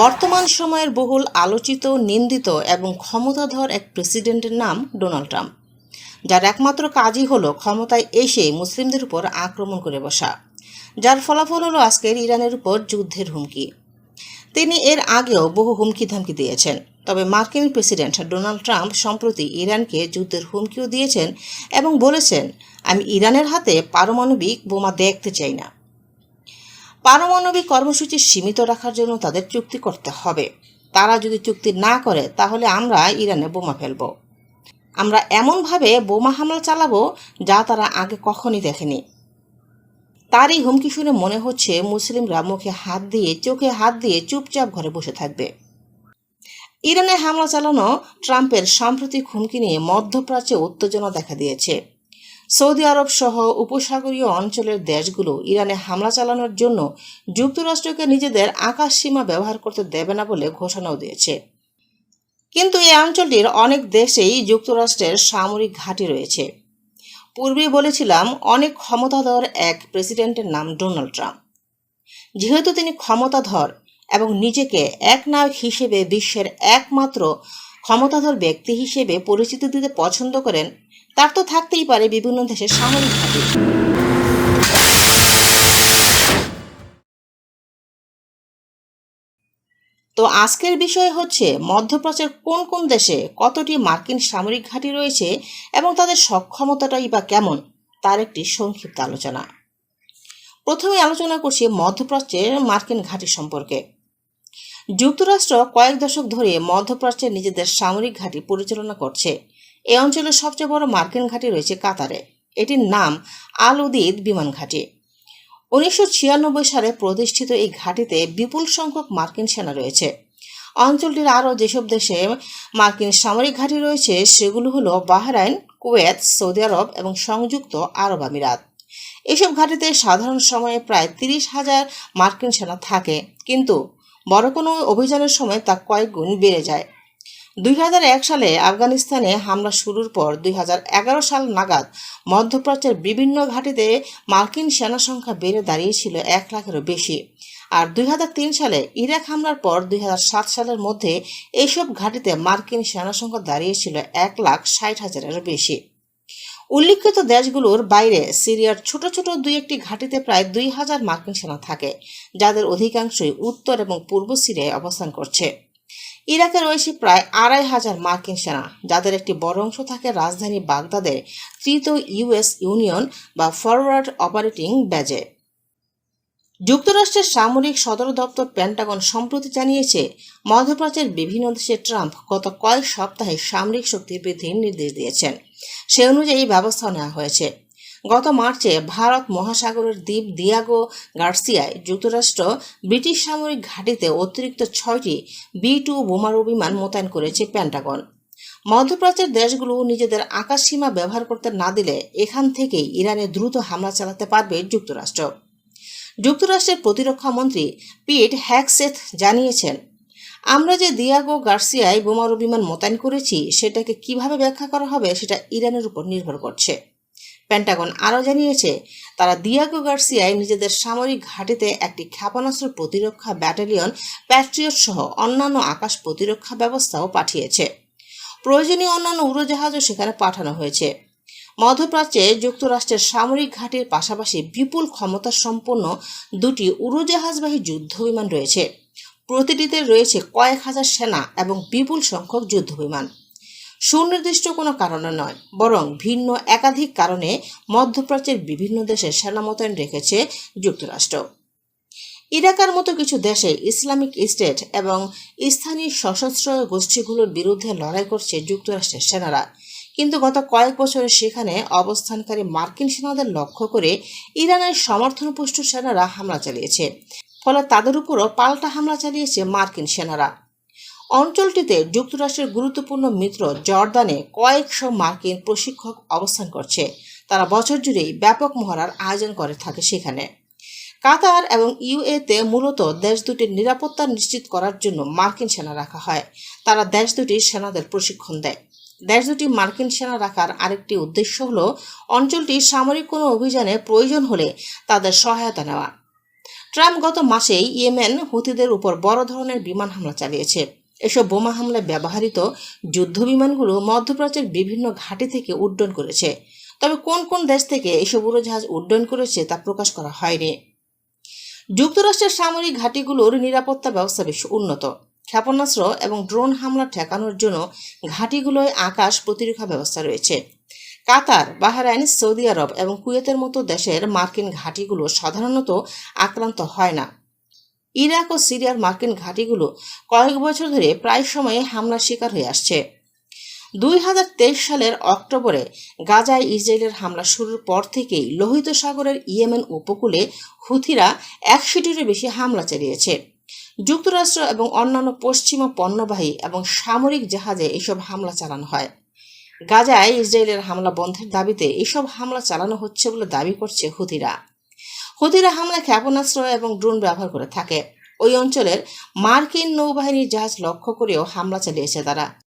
বর্তমান সময়ের বহুল আলোচিত, নিন্দিত এবং ক্ষমতাধর এক প্রেসিডেন্টের নাম ডোনাল্ড ট্রাম্প, যার একমাত্র কাজই হলো ক্ষমতায় এসে মুসলিমদের উপর আক্রমণ করে বসা, যার ফলাফল হলো আজকের ইরানের উপর যুদ্ধের হুমকি। তিনি এর আগেও বহু হুমকি ধামকি দিয়েছেন, তবে মার্কিন প্রেসিডেন্ট ডোনাল্ড ট্রাম্প সম্প্রতি ইরানকে যুদ্ধের হুমকিও দিয়েছেন এবং বলেছেন, আমি ইরানের হাতে পারমাণবিক বোমা দেখতে চাই না। পারমাণবিক কর্মসূচি সীমিত রাখার জন্য তাদের চুক্তি করতে হবে। তারা যদি চুক্তি না করে, তাহলে আমরা ইরানে বোমা ফেলব। আমরা এমনভাবে বোমা হামলা চালাবো যা তারা আগে কখনই দেখেনি। তার এই হুমকি শুনে মনে হচ্ছে মুসলিমরা মুখে হাত দিয়ে, চোখে হাত দিয়ে চুপচাপ ঘরে বসে থাকবে। ইরানে হামলা চালানো ট্রাম্পের সাম্প্রতিক হুমকি নিয়ে মধ্যপ্রাচ্যে উত্তেজনা দেখা দিয়েছে। সৌদি আরব সহ উপসাগরীয় অঞ্চলের দেশগুলো ইরানে হামলা চালানোর জন্য যুক্তরাষ্ট্রকে নিজেদের আকাশ সীমা ব্যবহার করতে দেবে না বলে ঘোষণাও দিয়েছে। কিন্তু এই অঞ্চলটির অনেক দেশেই যুক্তরাষ্ট্রের সামরিক ঘাঁটি রয়েছে। পূর্বেই বলেছিলাম, অনেক ক্ষমতাধর এক প্রেসিডেন্টের নাম ডোনাল্ড ট্রাম্প। যেহেতু তিনি ক্ষমতাধর এবং নিজেকে এক নায়ক হিসেবে বিশ্বের একমাত্র ক্ষমতাধর ব্যক্তি হিসেবে পরিচিতি দিতে পছন্দ করেন তার তো থাকতেই পারে বিভিন্ন দেশের সামরিক ঘাঁটি। তো আজকের বিষয় হচ্ছে, মধ্যপ্রাচ্যের কোন কোন দেশে কতটি মার্কিন সামরিক ঘাঁটি রয়েছে এবং তাদের সক্ষমতাটাই বা কেমন, তার একটি সংক্ষিপ্ত আলোচনা। প্রথমে আলোচনা করছি মধ্যপ্রাচ্যের মার্কিন ঘাঁটি সম্পর্কে। যুক্তরাষ্ট্র কয়েক দশক ধরে মধ্যপ্রাচ্যের নিজেদের সামরিক ঘাঁটি পরিচালনা করছে। এই অঞ্চলের সবচেয়ে বড় মার্কিন ঘাঁটি রয়েছে কাতারে। এটির নাম আল উদিদ বিমান ঘাঁটি। উনিশশো ছিয়ানব্বই সালে প্রতিষ্ঠিত এই ঘাঁটিতে বিপুল সংখ্যক মার্কিন সেনা রয়েছে। অঞ্চলটির আরও যেসব দেশে মার্কিন সামরিক ঘাঁটি রয়েছে, সেগুলো হলো বাহরাইন, কুয়েত, সৌদি আরব এবং সংযুক্ত আরব আমিরাত। এসব ঘাঁটিতে সাধারণ সময়ে প্রায় তিরিশ হাজার মার্কিন সেনা থাকে, কিন্তু বড় কোনো অভিযানের সময় তা কয়েক গুণ বেড়ে যায়। দুই হাজার এক সালে আফগানিস্তানে হামলা শুরুর পর দুই হাজার এগারো সাল নাগাদ মধ্যপ্রাচ্যের বিভিন্ন ঘাঁটিতে মার্কিন সেনা সংখ্যা বেড়ে দাঁড়িয়েছিল এক লাখেরও বেশি। আর দুই হাজার তিন সালে ইরাক হামলার পর দুই হাজার সাত সালের মধ্যে এইসব ঘাঁটিতে মার্কিন সেনা সংখ্যা দাঁড়িয়েছিল এক লাখ ষাট হাজারেরও বেশি। উল্লিখিত দেশগুলোর বাইরে সিরিয়ার ছোট ছোট দুই একটি ঘাঁটিতে প্রায় দুই হাজার মার্কিন সেনা থাকে, যাদের অধিকাংশই উত্তর এবং পূর্ব সিরিয়ায় অবস্থান করছে। ইরাকে রয়েছে প্রায় আড়াই হাজার মার্কিন সেনা, যাদের একটি বড় অংশ থাকে রাজধানী বাগদাদের তৃতীয় ইউএস ইউনিয়ন বা ফরওয়ার্ড অপারেটিং ব্যাজে। যুক্তরাষ্ট্রের সামরিক সদর দপ্তর পেন্টাগন সম্প্রতি জানিয়েছে, মধ্যপ্রাচ্যের বিভিন্ন দেশে ট্রাম্প গত কয়েক সপ্তাহে সামরিক শক্তি বৃদ্ধির নির্দেশ দিয়েছেন। সে অনুযায়ী ব্যবস্থা নেওয়া হয়েছে। গত মার্চে ভারত মহাসাগরের দ্বীপ দিয়াগো গার্সিয়ায় যুক্তরাষ্ট্র ব্রিটিশ সামরিক ঘাঁটিতে অতিরিক্ত ছয়টি বি টু বোমারু বিমান মোতায়েন করেছে প্যান্টাগন। মধ্যপ্রাচ্যের দেশগুলো নিজেদের আকাশ সীমা ব্যবহার করতে না দিলে এখান থেকেই ইরানে দ্রুত হামলা চালাতে পারবে যুক্তরাষ্ট্র। যুক্তরাষ্ট্রের প্রতিরক্ষা মন্ত্রী পিট হ্যাকসেথ জানিয়েছেন, আমরা যে দিয়াগো গার্সিয়ায় বোমারু বিমান মোতায়েন করেছি, সেটাকে কীভাবে ব্যাখ্যা করা হবে সেটা ইরানের উপর নির্ভর করছে। পেন্টাগন আরও জানিয়েছে, তারা দিয়াগো গার্সিয়ায় নিজেদের সামরিক ঘাঁটিতে একটি ক্ষেপণাস্ত্র প্রতিরক্ষা ব্যাটালিয়ন প্যাট্রিয়ট সহ অন্যান্য আকাশ প্রতিরক্ষা ব্যবস্থাও পাঠিয়েছে। প্রয়োজনীয় অন্যান্য উড়োজাহাজও সেখানে পাঠানো হয়েছে। মধ্যপ্রাচ্যে যুক্তরাষ্ট্রের সামরিক ঘাঁটির পাশাপাশি বিপুল ক্ষমতা সম্পন্ন দুটি উড়োজাহাজবাহী যুদ্ধ বিমান রয়েছে। প্রতিটিতে রয়েছে কয়েক হাজার সেনা এবং বিপুল সংখ্যক যুদ্ধবিমান। সুনির্দিষ্ট কোনো কারণে নয়, বরং ভিন্ন একাধিক কারণে মধ্যপ্রাচ্যের বিভিন্ন দেশে সেনা মোতায়েন রেখেছে যুক্তরাষ্ট্র। ইরাকার মতো কিছু দেশে ইসলামিক স্টেট এবং স্থানীয় সশস্ত্র গোষ্ঠীগুলোর বিরুদ্ধে লড়াই করছে যুক্তরাষ্ট্রের সেনারা। কিন্তু গত কয়েক বছরে সেখানে অবস্থানকারী মার্কিন সেনাদের লক্ষ্য করে ইরানের সমর্থনপুষ্ট সেনারা হামলা চালিয়েছে, ফলে তাদের উপরও পাল্টা হামলা চালিয়েছে মার্কিন সেনারা। অঞ্চলটিতে যুক্তরাষ্ট্রের গুরুত্বপূর্ণ মিত্র জর্দানে কয়েকশো মার্কিন প্রশিক্ষক অবস্থান করছে। তারা বছর জুড়েই ব্যাপক মহড়ার আয়োজন করে থাকে সেখানে। কাতার এবং ইউএতে মূলত দেশ দুটির নিরাপত্তা নিশ্চিত করার জন্য মার্কিন সেনা রাখা হয়। তারা দেশ দুটির সেনাদের প্রশিক্ষণ দেয়। দেশ দুটি মার্কিন সেনা রাখার আরেকটি উদ্দেশ্য হল অঞ্চলটির সামরিক কোনো অভিযানে প্রয়োজন হলে তাদের সহায়তা নেওয়া। ট্রাম্প গত মাসেই ইয়েমেন হুতিদের উপর বড় ধরনের বিমান হামলা চালিয়েছে। এসব বোমা হামলায় ব্যবহৃত যুদ্ধ বিমানগুলো মধ্যপ্রাচ্যের বিভিন্ন ঘাঁটি থেকে উড্ডয়ন করেছে। তবে কোন কোন দেশ থেকে এসব উড়োজাহাজ উড্ডয়ন করেছে তা প্রকাশ করা হয়নি। যুক্তরাষ্ট্রের সামরিক ঘাঁটিগুলোর নিরাপত্তা ব্যবস্থা বেশ উন্নত। ক্ষেপণাস্ত্র এবং ড্রোন হামলা ঠেকানোর জন্য ঘাঁটিগুলোয় আকাশ প্রতিরক্ষা ব্যবস্থা রয়েছে। কাতার, বাহরাইন, সৌদি আরব এবং কুয়েতের মতো দেশের মার্কিন ঘাঁটিগুলো সাধারণত আক্রান্ত হয় না। ইরাক ও সিরিয়ার মার্কিন ঘাঁটিগুলো কয়েক বছর ধরে প্রায় সময়ে হামলার শিকার হয়ে আসছে। দুই হাজার তেইশ সালের অক্টোবরে গাজায় ইসরায়েলের হামলা শুরুর পর থেকেই লোহিত সাগরের ইয়েমেন উপকূলে হুথিরা একশোটিরও বেশি হামলা চালিয়েছে। যুক্তরাষ্ট্র এবং অন্যান্য পশ্চিমা পণ্যবাহী এবং সামরিক জাহাজে এসব হামলা চালানো হয়। গাজায় ইসরায়েলের হামলা বন্ধের দাবিতে এসব হামলা চালানো হচ্ছে বলে দাবি করছে হুতিরা হুতিরা হামলা ক্ষেপণাস্ত্র এবং ড্রোন ব্যবহার করে থাকে। ওই অঞ্চলের মার্কিন নৌবাহিনীর জাহাজ লক্ষ্য করেও হামলা চালিয়েছে তারা।